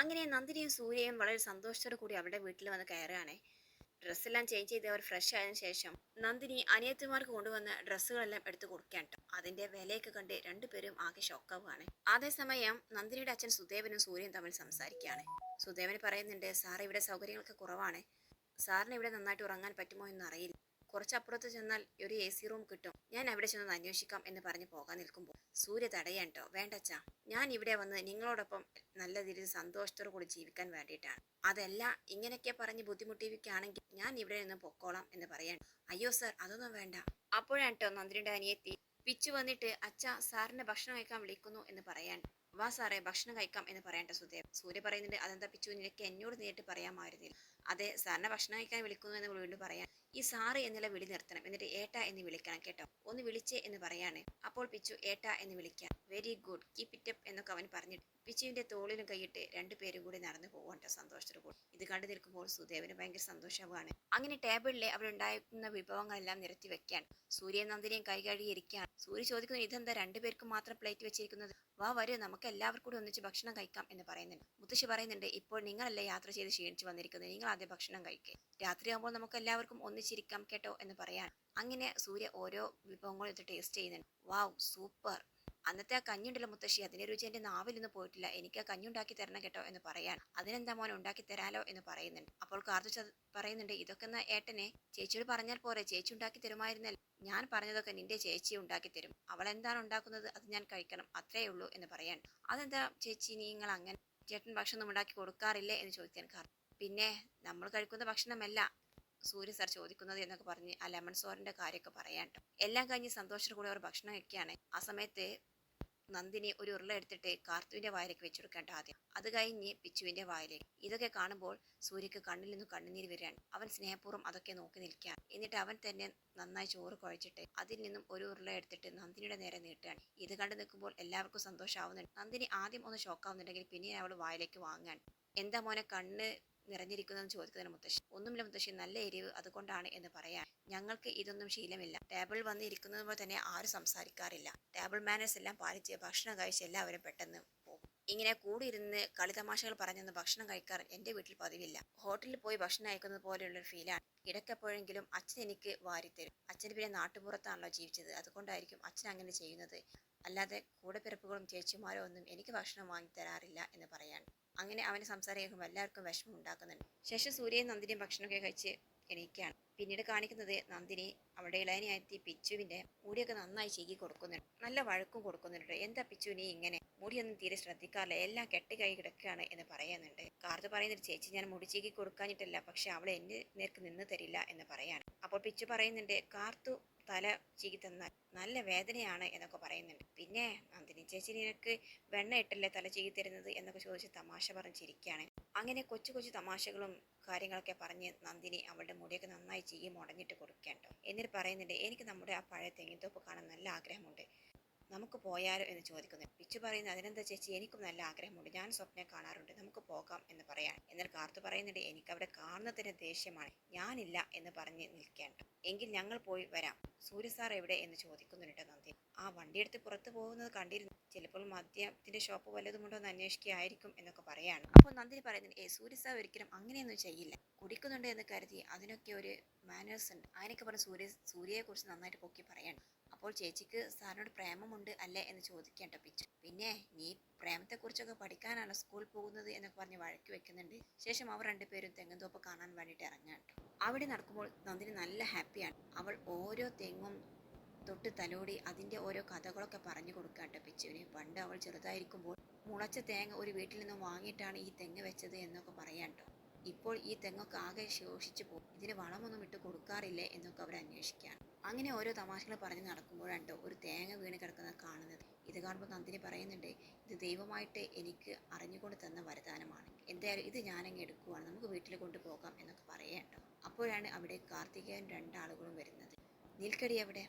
അങ്ങനെ നന്ദിനിയും സൂര്യയും വളരെ സന്തോഷത്തോടു കൂടി അവരുടെ വീട്ടിൽ വന്ന് കയറുകയാണ്. ഡ്രസ്സെല്ലാം ചേഞ്ച് ചെയ്ത് അവർ ഫ്രഷ് ആയതിനു ശേഷം നന്ദിനി അനിയത്തിമാർക്ക് കൊണ്ടുവന്ന ഡ്രസ്സുകളെല്ലാം എടുത്തു കൊടുക്കാൻ. അതിന്റെ വിലയൊക്കെ കണ്ട് രണ്ടുപേരും ആകെ ഷോക്കാവുകയാണ് അതേസമയം നന്ദിനിയുടെ അച്ഛൻ സുദേവനും സൂര്യനും തമ്മിൽ സംസാരിക്കുകയാണ്. സുദേവന് പറയുന്നുണ്ട് സാർ ഇവിടെ സൗകര്യങ്ങളൊക്കെ കുറവാണ്. സാറിന് ഇവിടെ നന്നായിട്ട് ഉറങ്ങാൻ പറ്റുമോ എന്ന് അറിയില്ല കുറച്ചപ്പുറത്ത് ചെന്നാൽ ഒരു എ സി റൂം കിട്ടും. ഞാൻ അവിടെ ചെന്ന് അന്വേഷിക്കാം എന്ന് പറഞ്ഞ് പോകാൻ നിൽക്കുമ്പോൾ സൂര്യ തടയാൻ കേട്ടോ വേണ്ടച്ചാ ഞാൻ ഇവിടെ വന്ന് നിങ്ങളോടൊപ്പം നല്ല രീതിയിൽ സന്തോഷത്തോടു കൂടി ജീവിക്കാൻ വേണ്ടിയിട്ടാണ്. അതല്ല ഇങ്ങനെയൊക്കെ പറഞ്ഞ് ബുദ്ധിമുട്ടിക്കുകയാണെങ്കിൽ ഞാൻ ഇവിടെ നിന്ന് പൊക്കോളാം എന്ന് പറയാൻ അയ്യോ സർ അതൊന്നും വേണ്ട. അപ്പോഴാണ് കേട്ടോ നന്ദിനിയുടെ അനിയെത്തി പിച്ചു വന്നിട്ട് അച്ഛ സാറിന്റെ ഭക്ഷണം കഴിക്കാൻ വിളിക്കുന്നു എന്ന് പറയാൻ വാ സാറേ ഭക്ഷണം കഴിക്കാം എന്ന് പറയട്ടെ സുദേവ് സൂര്യ പറയുന്നുണ്ട് അതെന്താ പിച്ചു നിനക്ക് എന്നോട് നേരിട്ട് പറയാമായിരുന്നില്ല. അതെ സാറിനെ ഭക്ഷണം കഴിക്കാൻ വിളിക്കുന്നു എന്ന് വീണ്ടും പറയാൻ. ഈ സാറ് എന്നുള്ള വിളി നിർത്തണം എന്നിട്ട് ഏട്ട എന്ന് വിളിക്കണം കേട്ടോ. ഒന്ന് വിളിച്ചേ എന്ന് പറയാണ്. അപ്പോൾ പിച്ചു ഏട്ട എന്ന് വിളിക്കാം. Very good keep it up എന്നൊക്കെ അവൻ പറഞ്ഞിട്ട് പിച്ചുവിന്റെ തോളിലും കൈയിട്ട് രണ്ടുപേരും കൂടി നടന്നു പോകണ്ട സന്തോഷത്തോടു കൂടി. ഇത് കണ്ടു നിൽക്കുമ്പോൾ സുദേവന് ഭയങ്കര സന്തോഷമാണ് അങ്ങനെ ടേബിളിലെ അവരുണ്ടായിരുന്ന വിഭവങ്ങളെല്ലാം നിരത്തി വെക്കാൻ സൂര്യ നന്ദിനെയും കൈ കഴുകിയിരിക്കുകയാണ് സൂര്യ ചോദിക്കുന്നു ഇതെന്താ രണ്ടുപേർക്കും മാത്രം പ്ലേറ്റ് വെച്ചിരിക്കുന്നത്? വാ വരൂ നമുക്ക് എല്ലാവർക്കും കൂടി ഒന്നിച്ച് ഭക്ഷണം കഴിക്കാം എന്ന് പറയുന്നുണ്ട്. മുത്തശ്ശി പറയുന്നുണ്ട് ഇപ്പോൾ നിങ്ങളല്ലേ യാത്ര ചെയ്ത് ക്ഷീണിച്ച് വന്നിരിക്കുന്നത്? നിങ്ങൾ ആദ്യം ഭക്ഷണം കഴിക്കുക രാത്രിയാകുമ്പോൾ നമുക്ക് എല്ലാവർക്കും ഒന്നിച്ചിരിക്കാം കേട്ടോ എന്ന് പറയാൻ അങ്ങനെ സൂര്യ ഓരോ വിഭവങ്ങളും ഇത് ടേസ്റ്റ് ചെയ്യുന്നുണ്ട്. Wow super! അന്നത്തെ ആ കഞ്ഞുണ്ടല്ലോ മുത്തശ്ശി അതിനെ രുചി നാവിൽ നിന്ന് പോയിട്ടില്ല. എനിക്ക് ആ കഞ്ഞുണ്ടാക്കി തരണം കേട്ടോ എന്ന് പറയാൻ അതിനെന്താ മോൻ ഉണ്ടാക്കി തരാലോ എന്ന് പറയുന്നുണ്ട്. അപ്പോൾ കാർത്തു പറയുന്നുണ്ട് ഇതൊക്കെ എന്നാ ഏട്ടനെ ചേച്ചിയോട് പറഞ്ഞാൽ പോരെ ചേച്ചി ഉണ്ടാക്കി തരുമായിരുന്നല്ലോ. ഞാൻ പറഞ്ഞതൊക്കെ നിന്റെ ചേച്ചി ഉണ്ടാക്കി തരും. അവൾ എന്താണ് ഉണ്ടാക്കുന്നത് അത് ഞാൻ കഴിക്കണം അത്രേ ഉള്ളൂ എന്ന് പറയാൻ അതെന്താ ചേച്ചി നിങ്ങൾ അങ്ങനെ ചേട്ടൻ ഭക്ഷണം ഉണ്ടാക്കി കൊടുക്കാറില്ലേ? എന്ന് ചോദിക്കാൻ കാരണം പിന്നെ നമ്മൾ കഴിക്കുന്ന ഭക്ഷണമല്ല സൂര്യ സാർ ചോദിക്കുന്നത് എന്നൊക്കെ പറഞ്ഞ് ആ ലെമൺ സോറിന്റെ കാര്യമൊക്കെ പറയാൻ എല്ലാം കഴിഞ്ഞ് സന്തോഷത്തോടെ അവർ ഭക്ഷണം കഴിക്കുകയാണ്. ആ സമയത്ത് നന്ദിനി ഒരു ഉരുള എടുത്തിട്ട് കാർത്തുവിന്റെ വായിലേക്ക് വെച്ചു കൊടുക്കേണ്ട ആദ്യം. അത് കഴിഞ്ഞ് പിച്ചുവിന്റെ വായിലേക്ക്. ഇതൊക്കെ കാണുമ്പോൾ സൂര്യക്ക് കണ്ണിൽ നിന്ന് കണ്ണുനീര് വരികയാണ്. അവൻ സ്നേഹപൂർവം അതൊക്കെ നോക്കി നിൽക്കാൻ എന്നിട്ട് അവൻ തന്നെ നന്നായി ചോറ് കുഴച്ചിട്ട് അതിൽ നിന്നും ഒരു ഉരുള എടുത്തിട്ട് നന്ദിനിയുടെ നേരെ നീട്ടുകയാണ്. ഇത് കണ്ടു നിൽക്കുമ്പോൾ എല്ലാവർക്കും സന്തോഷമാവുന്നുണ്ട്. നന്ദിനി ആദ്യം ഒന്ന് ഷോക്കാവുന്നുണ്ടെങ്കിൽ പിന്നെ അവൾ വായിലേക്ക് വാങ്ങാൻ എന്താ മോനെ കണ്ണ് നിറഞ്ഞിരിക്കുന്നതെന്ന് ചോദിക്കുന്നതിന് മുത്തശ്ശി. ഒന്നുമില്ല മുത്തശ്ശി നല്ല എരിവ് അതുകൊണ്ടാണ് എന്ന് പറയാൻ ഞങ്ങൾക്ക് ഇതൊന്നും ശീലമില്ല. ടേബിൾ വന്ന് ഇരിക്കുന്നത് പോലെ തന്നെ ആരും സംസാരിക്കാറില്ല. ടേബിൾ മാനേഴ്സ് എല്ലാം പാലിച്ച് ഭക്ഷണം കഴിച്ച് എല്ലാവരും പെട്ടെന്ന് പോകും. ഇങ്ങനെ കൂടിയിരുന്ന് കളിതമാശകൾ പറഞ്ഞൊന്ന് ഭക്ഷണം കഴിക്കാറ് എന്റെ വീട്ടിൽ പതിവില്ല. ഹോട്ടലിൽ പോയി ഭക്ഷണം കഴിക്കുന്നത് പോലെയുള്ള ഒരു ഫീലാണ് ഇടയ്ക്കെപ്പോഴെങ്കിലും അച്ഛൻ എനിക്ക് വാരിത്തരും. അച്ഛൻ പിന്നെ നാട്ടുപുറത്താണല്ലോ ജീവിച്ചത്. അതുകൊണ്ടായിരിക്കും അച്ഛൻ അങ്ങനെ ചെയ്യുന്നത്. അല്ലാതെ കൂടെ പിറപ്പുകളും ചേച്ചിമാരോ ഒന്നും എനിക്ക് ഭക്ഷണം വാങ്ങി തരാറില്ല എന്ന് പറയാൻ. അങ്ങനെ അവന് സംസാരിക്കുമ്പോൾ എല്ലാവർക്കും വിഷമം ഉണ്ടാക്കുന്നുണ്ട്. ശേഷം സൂര്യയും നന്ദിനിയും ഭക്ഷണമൊക്കെ കഴിച്ച് എണീക്കുകയാണ്. പിന്നീട് കാണിക്കുന്നത് നന്ദിനി അവളുടെ ഇളയനെത്തി പിച്ചുവിന്റെ മുടിയൊക്കെ നന്നായി ചീകി കൊടുക്കുന്നുണ്ട്. നല്ല വഴക്കും കൊടുക്കുന്നുണ്ട്. എന്താ പിച്ചു നീ ഇങ്ങനെ? മുടിയൊന്നും തീരെ ശ്രദ്ധിക്കാറില്ല. എല്ലാം കെട്ടിക്കൈ കിടക്കുകയാണ് എന്ന് പറയുന്നുണ്ട്. കാർത്ത് പറയുന്നൊരു ചേച്ചി ഞാൻ മുടി ചീകി കൊടുക്കാനിട്ടല്ല പക്ഷെ അവളെ എന്റെ നേർക്ക് നിന്ന് തരില്ല എന്ന് പറയാണ്. അപ്പോൾ പിച്ചു പറയുന്നുണ്ട് കാർത്തു തല ചീകി തന്നാൽ നല്ല വേദനയാണ് എന്നൊക്കെ പറയുന്നുണ്ട്. പിന്നെ നന്ദിനി ചേച്ചി നിനക്ക് വെണ്ണ ഇട്ടല്ലേ തല ചീകി തരുന്നത്? എന്നൊക്കെ ചോദിച്ച് തമാശ പറഞ്ഞ് ചിരിക്കുകയാണ്. അങ്ങനെ കൊച്ചു കൊച്ചു തമാശകളും കാര്യങ്ങളൊക്കെ പറഞ്ഞ് നന്ദിനി അവളുടെ മുടിയൊക്കെ നന്നായി ചെയ്യും മുടഞ്ഞിട്ട് കൊടുക്കേണ്ടോ. എന്നിട്ട് പറയുന്നുണ്ട് എനിക്ക് നമ്മുടെ ആ പഴയ തെങ്ങിത്തോപ്പ് കാണാൻ നല്ല ആഗ്രഹമുണ്ട്. നമുക്ക് പോയാലോ? എന്ന് ചോദിക്കുന്നു. പിച്ചു പറയുന്നത് അതിനെന്താ ചേച്ചി? എനിക്കും നല്ല ആഗ്രഹമുണ്ട്. ഞാൻ സ്വപ്നം കാണാറുണ്ട്. നമുക്ക് പോകാം എന്ന് പറയാൻ. എന്നാൽ കാർത്തു പറയുന്നുണ്ട് എനിക്ക് അവിടെ കാണുന്നതിന് ദേഷ്യമാണ്. ഞാനില്ല എന്ന് പറഞ്ഞ് നിൽക്കേണ്ട. എങ്കിൽ ഞങ്ങൾ പോയി വരാം. സൂര്യ സാർ എവിടെ? എന്ന് ചോദിക്കുന്നുണ്ട് നന്ദി. ആ വണ്ടിയെടുത്ത് പുറത്തു പോകുന്നത് കണ്ടിരുന്നു. ചിലപ്പോൾ മദ്യത്തിന്റെ ഷോപ്പ് വല്ലതുമുണ്ടോ എന്ന് അന്വേഷിക്കുകയായിരിക്കും എന്നൊക്കെ പറയാണ്. അപ്പോൾ നന്ദിനി പറയുന്നത് ഏ സൂര്യ ഒരിക്കലും അങ്ങനെയൊന്നും ചെയ്യില്ല. കുടിക്കുന്നുണ്ട് എന്ന് കരുതി അതിനൊക്കെ ഒരു മാനേഴ്സ് ഉണ്ട്. അതിനൊക്കെ പറഞ്ഞ് സൂര്യ സൂര്യയെക്കുറിച്ച് നന്നായിട്ട് പൊക്കി പറയാണ്. അപ്പോൾ ചേച്ചിക്ക് സാറിനോട് പ്രേമമുണ്ട് അല്ലേ എന്ന് ചോദിക്കേണ്ട പിച്ചു. പിന്നെ നീ പ്രേമത്തെക്കുറിച്ചൊക്കെ പഠിക്കാനാണ് സ്കൂൾ പോകുന്നത്? എന്നൊക്കെ പറഞ്ഞ് വഴക്കി വെക്കുന്നുണ്ട്. ശേഷം അവർ രണ്ടുപേരും തെങ്ങുംതോപ്പ് കാണാൻ വേണ്ടിയിട്ട് ഇറങ്ങാണ്ട് അവിടെ നടക്കുമ്പോൾ നന്ദിനി നല്ല ഹാപ്പിയാണ് അവൾ ഓരോ തെങ്ങും തൊട്ട് തലോടി അതിന്റെ ഓരോ കഥകളൊക്കെ പറഞ്ഞു കൊടുക്കാട്ട പിച്ചുവിന് പണ്ട് അവൾ ചെറുതായിരിക്കുമ്പോൾ മുളച്ച തേങ്ങ ഒരു വീട്ടിൽ നിന്ന് വാങ്ങിയിട്ടാണ് ഈ തെങ്ങ് വെച്ചത് എന്നൊക്കെ പറയാട്ടോ ഇപ്പോൾ ഈ തെങ്ങൊക്കെ ആകെ ശോഷിച്ചു പോകും ഇതിന് വളമൊന്നും ഇട്ട് കൊടുക്കാറില്ലേ എന്നൊക്കെ അവർ അന്വേഷിക്കുകയാണ് അങ്ങനെ ഓരോ തമാശകൾ പറഞ്ഞ് നടക്കുമ്പോഴാണ് ഒരു തേങ്ങ വീണ് കിടക്കുന്നത് കാണുന്നത്. ഇത് കാണുമ്പോൾ നന്ദിനി പറയുന്നുണ്ട് ഇത് ദൈവമായിട്ട് എനിക്ക് അറിഞ്ഞുകൊണ്ട് തന്ന വരദാനമാണ്. എന്തായാലും ഇത് ഞാനങ്ങ് എടുക്കുവാണ്. നമുക്ക് വീട്ടിൽ കൊണ്ടുപോകാം എന്നൊക്കെ പറയാട്ടോ അപ്പോഴാണ് അവിടെ കാർത്തികേയൻ രണ്ടാളുകളും വരുന്നത്. നീൽക്കടി അവിടെ.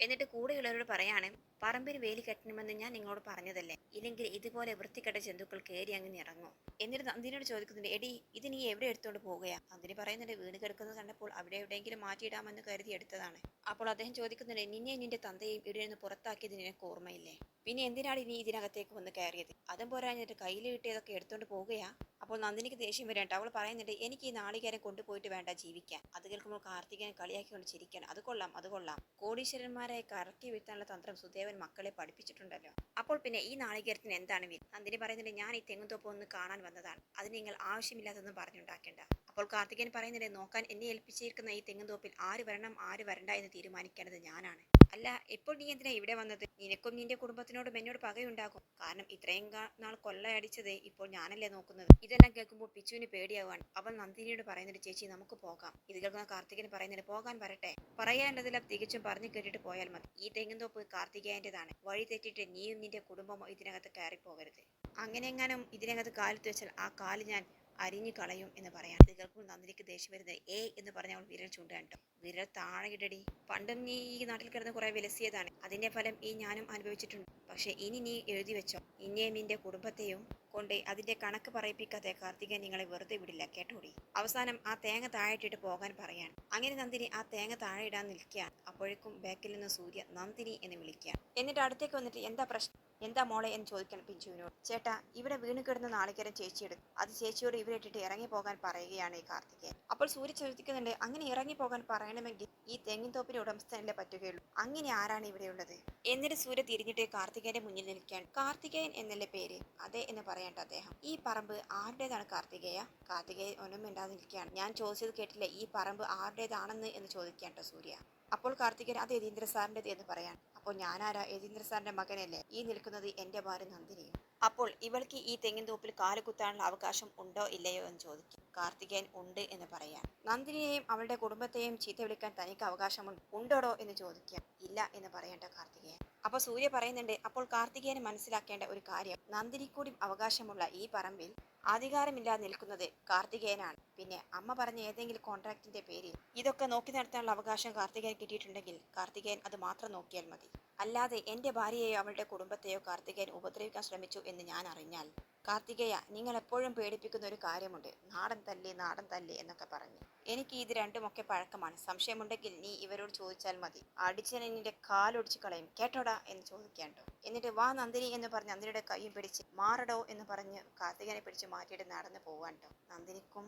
എന്നിട്ട് കൂടെയുള്ളവരോട് പറയാണ് പറമ്പിന് വേലി കെട്ടണമെന്ന് ഞാൻ നിങ്ങളോട് പറഞ്ഞതല്ലേ? ഇല്ലെങ്കിൽ ഇതുപോലെ വൃത്തികെട്ട ജന്തുക്കൾ കയറി അങ്ങനെ ഇറങ്ങും എന്നിട്ട് നന്ദിനോട് ചോദിക്കുന്നുണ്ട് എടി ഇത് നീ എവിടെ എടുത്തോണ്ട് പോകുകയാ നന്ദിനി പറയുന്നുണ്ട് വീണ് കിടക്കുന്നത് കണ്ടപ്പോൾ അവിടെ എവിടെയെങ്കിലും മാറ്റിയിടാമെന്ന് കരുതി എടുത്തതാണ്. അപ്പോൾ അദ്ദേഹം ചോദിക്കുന്നുണ്ട് നിന്നെ നിന്റെ തന്തയും ഇവിടെ നിന്ന് പുറത്താക്കിയത് നിനക്ക് ഓർമ്മയില്ലേ? പിന്നെ എന്തിനാണ് ഇനി ഇതിനകത്തേക്ക് വന്ന് കയറിയത്? അതും പോരാഞ്ഞിട്ട് കയ്യിൽ കിട്ടിയതൊക്കെ എടുത്തോണ്ട് പോവുകയാ? അപ്പോൾ നന്ദിനിക്ക് ദേഷ്യം വരേണ്ട അവൾ പറയുന്നുണ്ട് എനിക്ക് ഈ നാളികേരം കൊണ്ടുപോയിട്ട് വേണ്ട ജീവിക്കാൻ. അത് കേൾക്കുമ്പോൾ കാർത്തികനെ കളിയാക്കിക്കൊണ്ട് ചിരിക്കണം അത് കൊള്ളാം അത് കൊള്ളാം. കോടീശ്വരന്മാരെ കറക്കി വീഴ്ത്താനുള്ള തന്ത്രം സുദേവൻ മക്കളെ പഠിപ്പിച്ചിട്ടുണ്ടല്ലോ. അപ്പോൾ പിന്നെ ഈ നാളികേരത്തിന് എന്താണ് വിൽ നന്ദിനി പറയുന്നുണ്ട് ഞാൻ ഈ തെങ്ങുന്തോപ്പ് ഒന്ന് കാണാൻ വന്നതാണ്. അത് നിങ്ങൾ ആവശ്യമില്ലാത്തതൊന്നും പറഞ്ഞുണ്ടാക്കേണ്ട. അപ്പോൾ കാർത്തികൻ പറയുന്നുണ്ട് നോക്കാൻ എന്നെ ഏൽപ്പിച്ചിരിക്കുന്ന ഈ തെങ്ങുന്തോപ്പിൽ ആര് വരണം ആര് വരണ്ട എന്ന് തീരുമാനിക്കേണ്ടത് ഞാനാണ്. അല്ല ഇപ്പോൾ നീ എന്തിനാ ഇവിടെ വന്നത്? നിനക്കും നിന്റെ കുടുംബത്തിനോടും എന്നോട് പകയുണ്ടാകും. കാരണം ഇത്രയും നാൾ കൊള്ളയടിച്ചത് ഇപ്പോൾ ഞാനല്ലേ നോക്കുന്നത്. ഇതെല്ലാം കേൾക്കുമ്പോൾ പിച്ചുവിന് പേടിയാവാണ് അവൾ നന്ദിനിയോട് പറയുന്നുണ്ട് ചേച്ചി നമുക്ക് പോകാം. ഇത് കേൾക്കുന്ന കാർത്തികന് പറയുന്നുണ്ട് പോകാൻ വരട്ടെ. പറയാനുള്ളതെല്ലാം തികച്ചും പറഞ്ഞു കേട്ടിട്ട് പോയാൽ മതി. ഈ തെങ്ങുന്തോപ്പ് കാർത്തികേയന്റെതാണ്. വഴി തെറ്റിട്ട് നീയും നിന്റെ കുടുംബമോ ഇതിനകത്ത് കയറി പോകരുത് അങ്ങനെ എങ്ങാനും ഇതിനകത്ത് കാലത്ത് വെച്ചാൽ ആ കാൽ ഞാൻ അരിഞ്ഞു കളയും എന്ന് പറയാം സ്ത്രീകൾക്കും നന്ദിക്ക് ദേഷ്യം വരുന്നത് ഏ എന്ന് പറഞ്ഞ അവൾ വിരൽ ചൂണ്ടാൻ വിരൽ താഴെ ഇടടി. പണ്ടും നീ ഈ നാട്ടിൽ കിടന്ന് കുറെ വിലസിയതാണ്. അതിന്റെ ഫലം ഈ ഞാനും അനുഭവിച്ചിട്ടുണ്ട്. പക്ഷെ ഇനി നീ എഴുതി വെച്ചോ. ഇനിയും നിന്റെ കുടുംബത്തെയും കൊണ്ട് അതിന്റെ കണക്ക് പറയിപ്പിക്കാതെ കാർത്തികൻ നിങ്ങളെ വെറുതെ വിടില്ല. കേട്ടോടി? അവസാനം ആ തേങ്ങ താഴെയിട്ടിട്ട് പോകാൻ പറയാൻ അങ്ങനെ നന്ദിനി ആ തേങ്ങ താഴെ ഇടാൻ നിൽക്കുക അപ്പോഴേക്കും ബാക്കിൽ നിന്ന് സൂര്യ നന്ദിനി എന്ന് വിളിക്കുക എന്നിട്ട് അടുത്തേക്ക് വന്നിട്ട് എന്താ പ്രശ്നം? എന്താ മോളെ? എന്ന് ചോദിക്കണം പിഞ്ചുവിനോട്. ചേട്ടാ ഇവിടെ വീണ് കിടന്ന നാളികേരം ചേച്ചിയെടുത്തു അത് ചേച്ചിയോട് ഇവിടെ ഇട്ടിട്ട് ഇറങ്ങി പോകാൻ പറയുകയാണ് ഈ കാർത്തികേയൻ അപ്പോൾ സൂര്യ ചോദിക്കുന്നുണ്ട് അങ്ങനെ ഇറങ്ങി പോകാൻ പറയണമെങ്കിൽ ഈ തെങ്ങിൻതോപ്പിന്റെ ഉടമസ്ഥനല്ലേ പറ്റുകയുള്ളൂ? അങ്ങനെ ആരാണ് ഇവിടെയുള്ളത് എന്നിട്ട് സൂര്യ തിരിഞ്ഞിട്ട് കാർത്തികേന്റെ മുന്നിൽ നിൽക്കാൻ കാർത്തികേയൻ എന്നല്ലേ പേര്? അതെ എന്ന് പറയണ്ട അദ്ദേഹം. ഈ പറമ്പ് ആരുടേതാണ് കാർത്തികേയ? കാർത്തികേയ ഒന്നും മിണ്ടാതെ ഞാൻ ചോദിച്ചത് കേട്ടില്ല ഈ പറമ്പ് ആരുടേതാണെന്ന് എന്ന് ചോദിക്കാട്ടോ സൂര്യ. അപ്പോൾ കാർത്തികൻ അത് യതീന്ദ്ര സാറിന്റെത് എന്ന് പറയാൻ അപ്പോൾ ഞാനാരാ? യതീന്ദ്ര സാറിന്റെ മകനല്ലേ? ഈ നിൽക്കുന്നത് എന്റെ ഭാര്യ നന്ദിനിയും. അപ്പോൾ ഇവൾക്ക് ഈ തെങ്ങിൻ തോപ്പിൽ കാൽ കുത്താനുള്ള അവകാശം ഉണ്ടോ ഇല്ലയോ എന്ന് ചോദിക്കും. കാർത്തികേയൻ ഉണ്ട് എന്ന് പറയാൻ നന്ദിനിയെയും അവളുടെ കുടുംബത്തെയും ചീത്ത വിളിക്കാൻ തനിക്ക് അവകാശമുണ്ട്. ഉണ്ടോടോ എന്ന് ചോദിക്കാം. ഇല്ല എന്ന് പറയേണ്ട കാർത്തികേയൻ. അപ്പോൾ സൂര്യ പറയുന്നുണ്ട് അപ്പോൾ കാർത്തികേയന് മനസ്സിലാക്കേണ്ട ഒരു കാര്യം. നന്ദിനിക്കൂടി അവകാശമുള്ള ഈ പറമ്പിൽ അധികാരമില്ലാതെ നിൽക്കുന്നത് കാർത്തികേയനാണ്. പിന്നെ അമ്മ പറഞ്ഞ ഏതെങ്കിലും കോൺട്രാക്റ്റിന്റെ പേരിൽ ഇതൊക്കെ നോക്കി നടത്താനുള്ള അവകാശം കാർത്തികേയൻ കിട്ടിയിട്ടുണ്ടെങ്കിൽ കാർത്തികേയൻ അത് മാത്രം നോക്കിയാൽ മതി. അല്ലാതെ എന്റെ ഭാര്യയെയോ അവളുടെ കുടുംബത്തെയോ കാർത്തികേയൻ ഉപദ്രവിക്കാൻ ശ്രമിച്ചു എന്ന് ഞാൻ അറിഞ്ഞാൽ കാർത്തികേയ നിങ്ങൾ എപ്പോഴും പേടിപ്പിക്കുന്ന ഒരു കാര്യമുണ്ട്. നാടൻ തല്ലി നാടൻ തല്ലി എന്നൊക്കെ പറഞ്ഞു. എനിക്ക് ഇത് രണ്ടുമൊക്കെ പഴക്കമാണ്. സംശയമുണ്ടെങ്കിൽ നീ ഇവരോട് ചോദിച്ചാൽ മതി. അടിച്ചനെ നിന്റെ കാലൊടിച്ച് കളയും. കേട്ടോടാ എന്ന് ചോദിക്കാണ്ടോ എന്നിട്ട് വാ നന്ദിനി എന്ന് പറഞ്ഞ് നന്ദിനിയുടെ കൈയും പിടിച്ച് മാറടോ എന്ന് പറഞ്ഞ് കാർത്തികനെ പിടിച്ച് മാറ്റിയിട്ട് നടന്നു പോവാണ്ടോ നന്ദിനിക്കും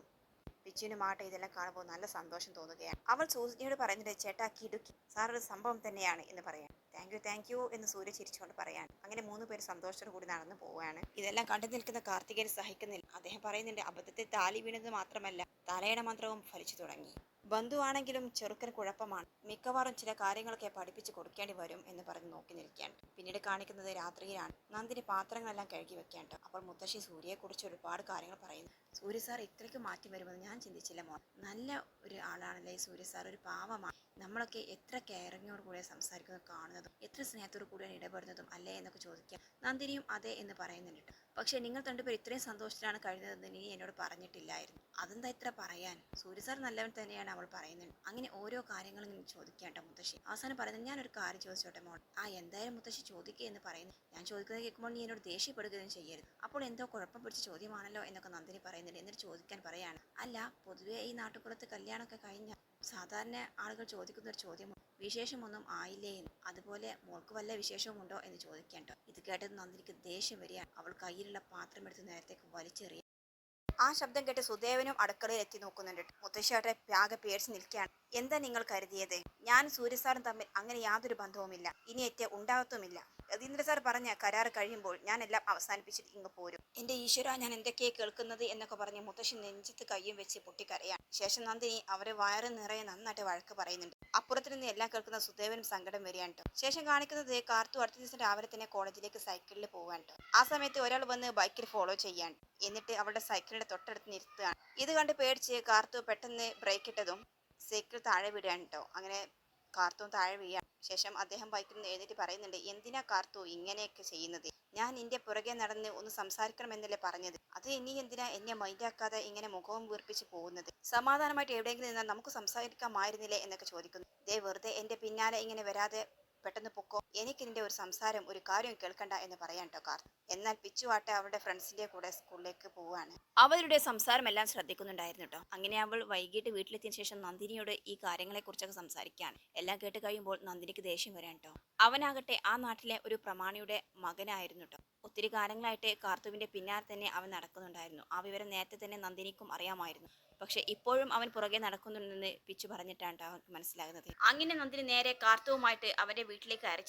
ആട്ടെ ഇതെല്ലാം കാണുമ്പോൾ നല്ല സന്തോഷം തോന്നുകയാണ്. അവൾ സൂര്യയോട് പറയുന്നുണ്ട് ചേട്ടാ കിടുക്കി. സാർ ഒരു സംഭവം തന്നെയാണ് എന്ന് പറയാം താങ്ക് യു താങ്ക് യു എന്ന് സൂര്യ ചിരിച്ചുകൊണ്ട് പറയാൻ അങ്ങനെ മൂന്ന് പേര് സന്തോഷത്തോടു കൂടി നടന്നു പോവുകയാണ്. ഇതെല്ലാം കണ്ടു നിൽക്കുന്ന കാർത്തികേയൻ സഹിക്കുന്നില്ല. അദ്ദേഹം പറയുന്നുണ്ട് അബദ്ധത്തിൽ താലി വീണത് മാത്രമല്ല തലയുടെ മന്ത്രവും ഫലിച്ചു തുടങ്ങി. ബന്ധുവാണെങ്കിലും ചെറുക്കൻ കുഴപ്പമാണ്. മിക്കവാറും ചില കാര്യങ്ങളൊക്കെ പഠിപ്പിച്ച് കൊടുക്കേണ്ടി വരും എന്ന് പറഞ്ഞ് നോക്കി നിൽക്കുകയാണ്. പിന്നീട് കാണിക്കുന്നത് രാത്രിയിലാണ്. നന്ദിനി പാത്രങ്ങളെല്ലാം കഴുകി വെക്കാണ്ട് അപ്പോൾ മുത്തശ്ശി സൂര്യയെക്കുറിച്ച് ഒരുപാട് കാര്യങ്ങൾ പറയുന്നു. സൂര്യ സാർ ഇത്രയ്ക്ക് മാറ്റി വരുമെന്ന് ഞാൻ ചിന്തിച്ചില്ല മോൻ നല്ല ഒരു ആളാണല്ലേ സൂര്യ സാർ ഒരു പാവമാണ്. നമ്മളൊക്കെ എത്ര കെയറിങ്ങോട് കൂടെ സംസാരിക്കുന്നതും കാണുന്നതും എത്ര സ്നേഹത്തോടു കൂടിയാണ് ഇടപെടുന്നതും അല്ലേ എന്നൊക്കെ ചോദിക്കാം. നന്ദിനിയും അതെ എന്ന് പറയുന്നുണ്ട്. പക്ഷേ നിങ്ങൾ രണ്ടുപേർ ഇത്രയും സന്തോഷത്തിലാണ് കഴിഞ്ഞതെന്ന് നീ എന്നോട് പറഞ്ഞിട്ടില്ലായിരുന്നു. അതെന്താ ഇത്ര പറയാൻ? സൂര്യ സാർ നല്ലവൻ തന്നെയാണ് അവൾ പറയുന്നത്. അങ്ങനെ ഓരോ കാര്യങ്ങളും ഇങ്ങനെ ചോദിക്കാട്ടോ മുത്തശ്ശി. അവസാനം പറയുന്നത് ഞാനൊരു കാര്യം ചോദിച്ചോട്ടെ മോൾ ആ എന്തായാലും മുത്തശ്ശി ചോദിക്കുക എന്ന് പറയുന്നു. ഞാൻ ചോദിക്കുന്നത് കേൾക്കുമ്പോൾ നീ എന്നോട് ദേഷ്യപ്പെടുകയും ചെയ്യരുത്. അപ്പോൾ എന്തോ കുഴപ്പം പിടിച്ച ചോദ്യമാണല്ലോ എന്നൊക്കെ നന്ദിനി പറയുന്നുണ്ട്. എന്നിട്ട് ചോദിക്കാൻ പറയാണ് അല്ല പൊതുവേ ഈ നാട്ടുപുറത്ത് കല്യാണമൊക്കെ കഴിഞ്ഞ സാധാരണ ആളുകൾ ചോദിക്കുന്ന ഒരു ചോദ്യം വിശേഷമൊന്നും ആയില്ലേന്ന് അതുപോലെ മോൾക്ക് വല്ല വിശേഷവും ഉണ്ടോ എന്ന് ചോദിക്കേണ്ട ഇത് കേട്ടത് നന്ദിനിക്ക് ദേഷ്യം വരികയാണ്. അവൾ കയ്യിലുള്ള പാത്രം എടുത്ത് നേരത്തേക്ക് വലിച്ചെറിയ ആ ശബ്ദം കേട്ട് സുദേവനും അടുക്കളയിൽ എത്തി നോക്കുന്നുണ്ട് മുത്തശ്ശിയാട്ടെ ആകെ പേടിച്ച് നിൽക്കുകയാണ്. എന്താ നിങ്ങൾ കരുതിയത്? ഞാൻ സൂര്യസാറും തമ്മിൽ അങ്ങനെ യാതൊരു ബന്ധവുമില്ല. ഇനി എത്തിയ ഉണ്ടാകത്തുമില്ല. രതീന്ദ്ര സാർ പറഞ്ഞ കരാർ കഴിയുമ്പോൾ ഞാൻ എല്ലാം അവസാനിപ്പിച്ചിട്ട് ഇങ്ങ് പോരും. എന്റെ ഈശ്വര ഞാൻ എന്തൊക്കെയാ കേൾക്കുന്നത് എന്നൊക്കെ പറഞ്ഞ് മുത്തശ്ശി നെഞ്ചത്ത് കയ്യും വെച്ച് പൊട്ടിക്കരയാണ്. ശേഷം നന്ദിനി അവരെ വയറ് നിറയെ നന്നായിട്ട് വഴക്ക് പറയുന്നുണ്ട്. അപ്പുറത്ത് നിന്ന് എല്ലാം കേൾക്കുന്ന സുദേവനും സങ്കടം വരികയാണ്. ശേഷം കാണിക്കുന്നത് കാർത്തു അടുത്ത ദിവസം രാവിലെ തന്നെ കോളേജിലേക്ക് സൈക്കിളിൽ ട്ടോ. ആ സമയത്ത് ഒരാൾ വന്ന് ബൈക്കിൽ ഫോളോ ചെയ്യാൻ എന്നിട്ട് അവളുടെ സൈക്കിളിന്റെ തൊട്ടടുത്ത് നിർത്തുകയാണ് ഇത് കണ്ട് പേടിച്ച് കാർത്തു പെട്ടെന്ന് ബ്രേക്ക് ഇട്ടതും സൈക്കിൾ താഴെ വിടുകയാണ് കേട്ടോ അങ്ങനെ കാർത്തു താഴെ വീഴാൻ ശേഷം അദ്ദേഹം ബൈക്കിൽ നിന്ന് എഴുന്നേറ്റ് പറയുന്നുണ്ട് എന്തിനാ കാർത്തു ഇങ്ങനെയൊക്കെ ചെയ്യുന്നത്? ഞാൻ നിന്റെ പുറകെ നടന്ന് ഒന്ന് സംസാരിക്കണമെന്നല്ലേ പറഞ്ഞത്. അത് ഇനി എന്തിനാ എന്നെ മൈൻഡാക്കാതെ ഇങ്ങനെ മുഖവും വീർപ്പിച്ച് പോകുന്നത്? സമാധാനമായിട്ട് എവിടെയെങ്കിലും നിന്നാൽ നമുക്ക് സംസാരിക്കാമായിരുന്നില്ലേ? എന്നൊക്കെ ചോദിക്കുന്നു. ദേ വെറുതെ എന്റെ പിന്നാലെ ഇങ്ങനെ വരാതെ പെട്ടെന്ന് പൊക്കോ? എനിക്ക് നിന്റെ ഒരു സംസാരം ഒരു കാര്യം കേൾക്കണ്ട എന്ന് പറയാൻ കേട്ടോ കാർത്ത്. എന്നാൽ പിച്ചുവാട്ടെ അവളുടെ ഫ്രണ്ട്സിന്റെ കൂടെ സ്കൂളിലേക്ക് പോവാണ്. അവരുടെ സംസാരമെല്ലാം ശ്രദ്ധിക്കുന്നുണ്ടായിരുന്നു കേട്ടോ അങ്ങനെ അവൾ വൈകിട്ട് വീട്ടിലെത്തിയ ശേഷം നന്ദിനിയോട് ഈ കാര്യങ്ങളെ കുറിച്ചൊക്കെ സംസാരിക്കുകയാണ് എല്ലാം കേട്ട് കഴിയുമ്പോൾ നന്ദിനിക്ക് ദേഷ്യം വരാൻ കേട്ടോ അവനാകട്ടെ ആ നാട്ടിലെ ഒരു പ്രമാണിയുടെ മകനായിരുന്നു കേട്ടോ ഒത്തിരി കാലങ്ങളായിട്ട് കാർത്തുവിന്റെ പിന്നാലെ തന്നെ അവൻ നടക്കുന്നുണ്ടായിരുന്നു. ആ വിവരം നേരത്തെ തന്നെ നന്ദിനിക്കും അറിയാമായിരുന്നു. പക്ഷെ ഇപ്പോഴും അവൻ പുറകെ നടക്കുന്നുണ്ടെന്ന് പിച്ചു പറഞ്ഞിട്ടാണ് ട്ടോ അവർക്ക് മനസ്സിലാകുന്നത്. അങ്ങനെ നന്ദിനി നേരെ കാർത്തുവുമായിട്ട് അവന്റെ വീട്ടിലേക്ക് കയറി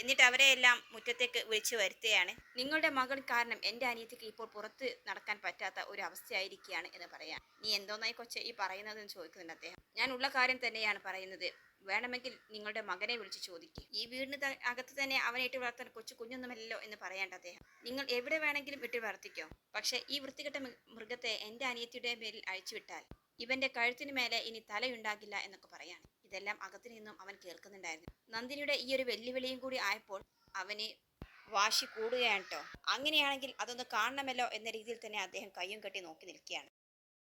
എന്നിട്ട് അവരെ എല്ലാം മുറ്റത്തേക്ക് വിളിച്ചു വരുത്തുകയാണ്. നിങ്ങളുടെ മകൾ കാരണം എന്റെ അനിയത്തിക്ക് ഇപ്പോൾ പുറത്ത് നടക്കാൻ പറ്റാത്ത ഒരു അവസ്ഥയായിരിക്കുകയാണ് എന്ന് പറയാം. നീ എന്തോന്നായി കൊച്ചെ ഈ പറയുന്നതെന്ന് ചോദിക്കുന്നുണ്ട് അദ്ദേഹം. ഞാൻ ഉള്ള കാര്യം തന്നെയാണ് പറയുന്നത്. വേണമെങ്കിൽ നിങ്ങളുടെ മകനെ വിളിച്ച് ചോദിക്കും. ഈ വീടിന് അകത്ത് തന്നെ അവനെ ഇട്ട് വളർത്താൻ കൊച്ചു കുഞ്ഞൊന്നുമല്ലല്ലോ എന്ന് പറയേണ്ട അദ്ദേഹം. നിങ്ങൾ എവിടെ വേണമെങ്കിലും ഇട്ട് വളർത്തിക്കോ. പക്ഷേ ഈ വൃത്തികെട്ട മൃഗത്തെ എന്റെ അനിയത്തിയുടെ പേരിൽ അഴിച്ചുവിട്ടാൽ ഇവന്റെ കഴുത്തിന് മേലെ ഇനി തലയുണ്ടാകില്ല എന്നൊക്കെ പറയാണ്. ഇതെല്ലാം അകത്തു നിന്നും അവൻ കേൾക്കുന്നുണ്ടായിരുന്നു. നന്ദിനിയുടെ ഈ ഒരു വെല്ലുവിളിയും കൂടി ആയപ്പോൾ അവന് വാശി കൂടുകയാണ് കേട്ടോ അങ്ങനെയാണെങ്കിൽ അതൊന്ന് കാണണമല്ലോ എന്ന രീതിയിൽ തന്നെ അദ്ദേഹം കയ്യും കെട്ടി നോക്കി നിൽക്കുകയാണ്.